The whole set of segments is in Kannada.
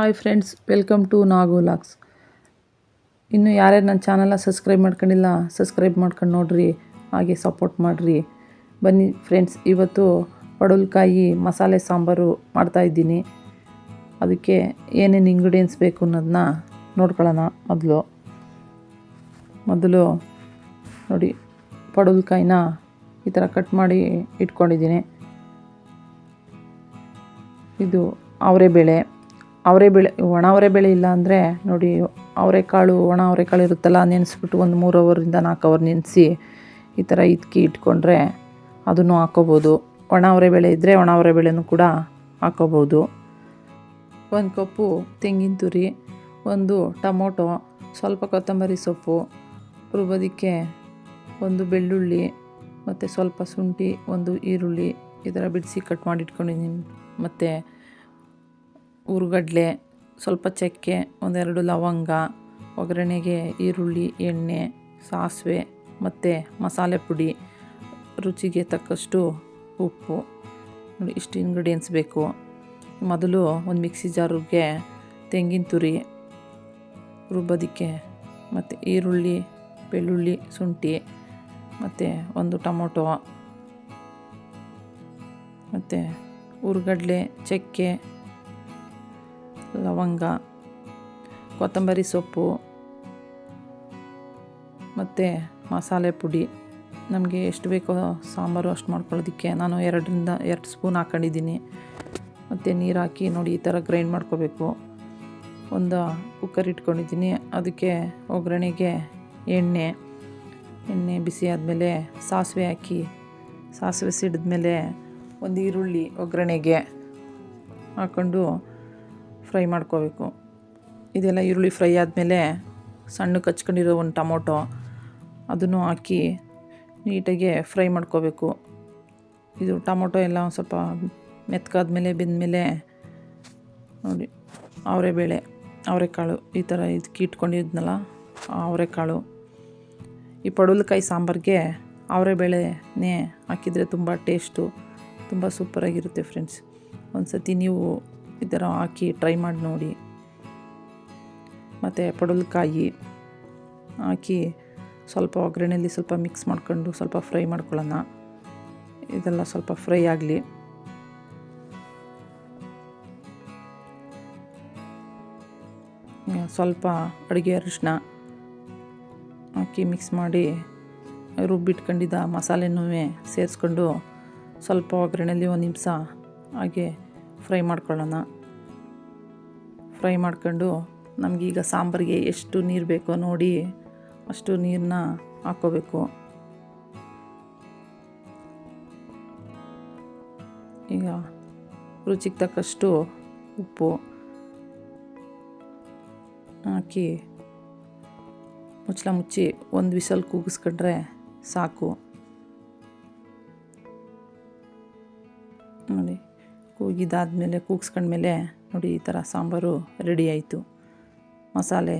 Hi friends welcome to Nagu LOX ಇನ್ನು ಯಾರ್ಯಾರು ನನ್ನ ಚಾನಲ್ನ ಸಬ್ಸ್ಕ್ರೈಬ್ ಮಾಡ್ಕೊಂಡಿಲ್ಲ ಸಬ್ಸ್ಕ್ರೈಬ್ ಮಾಡ್ಕೊಂಡು ನೋಡ್ರಿ, ಹಾಗೆ ಸಪೋರ್ಟ್ ಮಾಡಿರಿ. ಬನ್ನಿ ಫ್ರೆಂಡ್ಸ್ ಇವತ್ತು ಪಡವಲಕಾಯಿ ಮಸಾಲೆ ಸಾಂಬಾರು ಮಾಡ್ತಾಯಿದ್ದೀನಿ ಅದಕ್ಕೆ ಏನೇನು ಇಂಗ್ರೀಡಿಯೆಂಟ್ಸ್ ಬೇಕು ಅನ್ನೋದನ್ನ ನೋಡ್ಕೊಳ್ಳೋಣ ಮೊದಲು. ಮೊದಲು ನೋಡಿ ಪಡವಲಕಾಯಿನ ಈ ಥರ ಕಟ್ ಮಾಡಿ ಇಟ್ಕೊಂಡಿದ್ದೀನಿ. ಇದು ಅವರೆಬೇಳೆ. ಅವರೆಬೇಳೆ ಒಣ ಅವರೆಬೇಳೆ ಇಲ್ಲ ಅಂದರೆ ನೋಡಿ ಅವರೆಕಾಳು ಒಣ ಅವರೆಕಾಳು ಇರುತ್ತಲ್ಲ ನೆನೆಸ್ಬಿಟ್ಟು ಒಂದು ಮೂರು ಅವರಿಂದ ನಾಲ್ಕು ಅವರ್ ನೆನೆಸಿ ಈ ಥರ ಇದಕ್ಕೆ ಇಟ್ಕೊಂಡ್ರೆ ಅದನ್ನು ಹಾಕೋಬೋದು. ಒಣ ಅವರೆ ಬೆಳೆ ಇದ್ದರೆ ಒಣ ಅವರೆ ಬೆಳೆನೂ ಕೂಡ ಹಾಕೋಬೋದು. ಒಂದು ಕಪ್ಪು ತೆಂಗಿನ ತುರಿ, ಒಂದು ಟೊಮೊಟೊ, ಸ್ವಲ್ಪ ಕೊತ್ತಂಬರಿ ಸೊಪ್ಪು, ರುಬ್ಬೋದಕ್ಕೆ ಒಂದು ಬೆಳ್ಳುಳ್ಳಿ ಮತ್ತು ಸ್ವಲ್ಪ ಶುಂಠಿ, ಒಂದು ಈರುಳ್ಳಿ ಈ ಥರ ಬಿಡಿಸಿ ಕಟ್ ಮಾಡಿ ಇಟ್ಕೊಂಡಿದ್ದೀನಿ ಮತ್ತು ಹುರ್ಗಡ್ಲೆ ಸ್ವಲ್ಪ ಚಕ್ಕೆ, ಒಂದೆರಡು ಲವಂಗ, ಒಗ್ಗರಣೆಗೆ ಈರುಳ್ಳಿ, ಎಣ್ಣೆ, ಸಾಸಿವೆ ಮತ್ತು ಮಸಾಲೆ ಪುಡಿ, ರುಚಿಗೆ ತಕ್ಕಷ್ಟು ಉಪ್ಪು. ನೋಡಿ, ಇಷ್ಟು ಇಂಗ್ರೀಡಿಯೆಂಟ್ಸ್ ಬೇಕು. ಮೊದಲು ಒಂದು ಮಿಕ್ಸಿ ಜಾರಿಗೆ ತೆಂಗಿನ ತುರಿ ರುಬ್ಬೋದಕ್ಕೆ ಮತ್ತು ಈರುಳ್ಳಿ, ಬೆಳ್ಳುಳ್ಳಿ ಶುಂಠಿ ಮತ್ತು ಒಂದು ಟೊಮೊಟೊ ಮತ್ತು ಉರ್ಗಡ್ಲೆ, ಚಕ್ಕೆ ಲವಂಗ, ಕೊತ್ತಂಬರಿ ಸೊಪ್ಪು, ಮತ್ತು ಮಸಾಲೆ ಪುಡಿ. ನಮಗೆ ಎಷ್ಟು ಬೇಕೋ ಸಾಂಬಾರು ಅಷ್ಟು ಮಾಡ್ಕೊಳ್ಳೋದಕ್ಕೆ ನಾನು ಎರಡರಿಂದ ಎರಡು ಸ್ಪೂನ್ ಹಾಕ್ಕೊಂಡಿದ್ದೀನಿ ಮತ್ತು ನೀರು ಹಾಕಿ ನೋಡಿ ಈ ಥರ ಗ್ರೈಂಡ್ ಮಾಡ್ಕೋಬೇಕು. ಒಂದು ಕುಕ್ಕರ್ ಇಟ್ಕೊಂಡಿದ್ದೀನಿ. ಅದಕ್ಕೆ ಒಗ್ಗರಣೆಗೆ ಎಣ್ಣೆ ಎಣ್ಣೆ ಬಿಸಿ ಆದಮೇಲೆ ಸಾಸಿವೆ ಹಾಕಿ, ಸಾಸಿವೆ ಸಿಡಿದ್ಮೇಲೆ ಒಂದು ಈರುಳ್ಳಿ ಒಗ್ಗರಣೆಗೆ ಹಾಕ್ಕೊಂಡು ಫ್ರೈ ಮಾಡ್ಕೋಬೇಕು. ಇದೆಲ್ಲ ಈರುಳ್ಳಿ ಫ್ರೈ ಆದಮೇಲೆ ಸಣ್ಣ ಕಚ್ಕೊಂಡಿರೋ ಒಂದು ಟೊಮೊಟೊ ಅದನ್ನು ಹಾಕಿ ನೀಟಾಗಿ ಫ್ರೈ ಮಾಡ್ಕೋಬೇಕು. ಇದು ಟೊಮೊಟೊ ಎಲ್ಲ ಒಂದು ಸ್ವಲ್ಪ ಮೆತ್ಕಾದ್ಮೇಲೆ ಬೆಂದಮೇಲೆ ನೋಡಿ, ಅವರೆಬೇಳೆ, ಅವರೆಕಾಳು ಈ ಥರ ಇದಕ್ಕೆ ಇಟ್ಕೊಂಡಿದ್ನಲ್ಲ ಅವರೆಕಾಳು. ಈ ಪಡವಲಕಾಯಿ ಸಾಂಬಾರಿಗೆ ಅವರೆಬೇಳೆನೇ ಹಾಕಿದರೆ ತುಂಬ ಟೇಸ್ಟು, ತುಂಬ ಸೂಪರಾಗಿರುತ್ತೆ ಫ್ರೆಂಡ್ಸ್. ಒಂದು ಸತಿ ನೀವು ಈ ಥರ ಹಾಕಿ ಟ್ರೈ ಮಾಡಿ ನೋಡಿ. ಮತ್ತು ಪಡಲಕಾಯಿ ಹಾಕಿ ಸ್ವಲ್ಪ ಒಗ್ಗರಣೆಯಲ್ಲಿ ಸ್ವಲ್ಪ ಮಿಕ್ಸ್ ಮಾಡ್ಕೊಂಡು ಸ್ವಲ್ಪ ಫ್ರೈ ಮಾಡ್ಕೊಳ್ಳೋಣ. ಇದೆಲ್ಲ ಸ್ವಲ್ಪ ಫ್ರೈ ಆಗಲಿ. ಸ್ವಲ್ಪ ಅಡುಗೆ ಅರಿಶಿನ ಹಾಕಿ ಮಿಕ್ಸ್ ಮಾಡಿ ರುಬ್ಬಿಟ್ಕೊಂಡಿದ್ದ ಮಸಾಲೆನೂ ಸೇರಿಸ್ಕೊಂಡು ಸ್ವಲ್ಪ ಒಗ್ಗರಣೆಯಲ್ಲಿ ಒಂದು ನಿಮಿಷ ಹಾಗೆ ಫ್ರೈ ಮಾಡ್ಕೊಳ್ಳೋಣ. ಫ್ರೈ ಮಾಡ್ಕೊಂಡು ನಮಗೀಗ ಸಾಂಬಾರಿಗೆ ಎಷ್ಟು ನೀರು ಬೇಕೋ ನೋಡಿ ಅಷ್ಟು ನೀರನ್ನ ಹಾಕ್ಕೋಬೇಕು. ಈಗ ರುಚಿಗೆ ತಕ್ಕಷ್ಟು ಉಪ್ಪು ಹಾಕಿ ಮುಚ್ಚಳ ಮುಚ್ಚಿ ಒಂದು ವಿಸಲ್ ಕೂಗಿಸ್ಕೊಂಡ್ರೆ ಸಾಕು. ನೋಡಿ. ಕೂಗಿದಾದ್ಮೇಲೆ ಕೂಗಿಸ್ಕೊಂಡ್ಮೇಲೆ ನೋಡಿ ಈ ಥರ ಸಾಂಬಾರು ರೆಡಿ ಆಯಿತು. ಮಸಾಲೆ,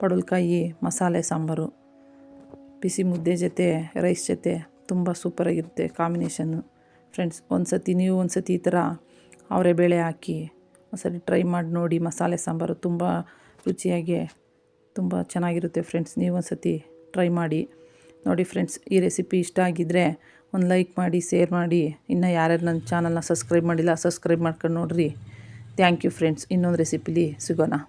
ಪಡವಲಕಾಯಿ, ಮಸಾಲೆ ಸಾಂಬಾರು, ಬಿಸಿ ಮುದ್ದೆ ಜೊತೆ, ರೈಸ್ ಜೊತೆ ತುಂಬ ಸೂಪರಾಗಿರುತ್ತೆ ಕಾಂಬಿನೇಷನ್ನು. ಫ್ರೆಂಡ್ಸ್ ಒಂದು ಸತಿ ನೀವು ಒಂದು ಸತಿ ಈ ಥರ ಅವರೇ ಬೇಳೆ ಹಾಕಿ ಒಂದು ಸತಿ ಟ್ರೈ ಮಾಡಿ ನೋಡಿ, ಮಸಾಲೆ ಸಾಂಬಾರು ತುಂಬ ರುಚಿಯಾಗಿ, ತುಂಬ ಚೆನ್ನಾಗಿರುತ್ತೆ ಫ್ರೆಂಡ್ಸ್. ನೀವು ಒಂದು ಸತಿ ಟ್ರೈ ಮಾಡಿ ನೋಡಿ ಫ್ರೆಂಡ್ಸ್, ಈ ರೆಸಿಪಿ ಇಷ್ಟ ಆಗಿದ್ದರೆ ಒಂದು ಲೈಕ್ ಮಾಡಿ, ಶೇರ್ ಮಾಡಿ. ಇನ್ನು ಯಾರ್ಯಾರು ನನ್ನ ಚಾನಲ್ನ ಸಬ್ಸ್ಕ್ರೈಬ್ ಮಾಡಿಲ್ಲ, ಸಬ್ಸ್ಕ್ರೈಬ್ ಮಾಡ್ಕೊಂಡು ನೋಡಿರಿ. Thank you friends. ಇನ್ನೊಂದು ರೆಸಿಪಿಲಿ ಸಿಗೋಣ.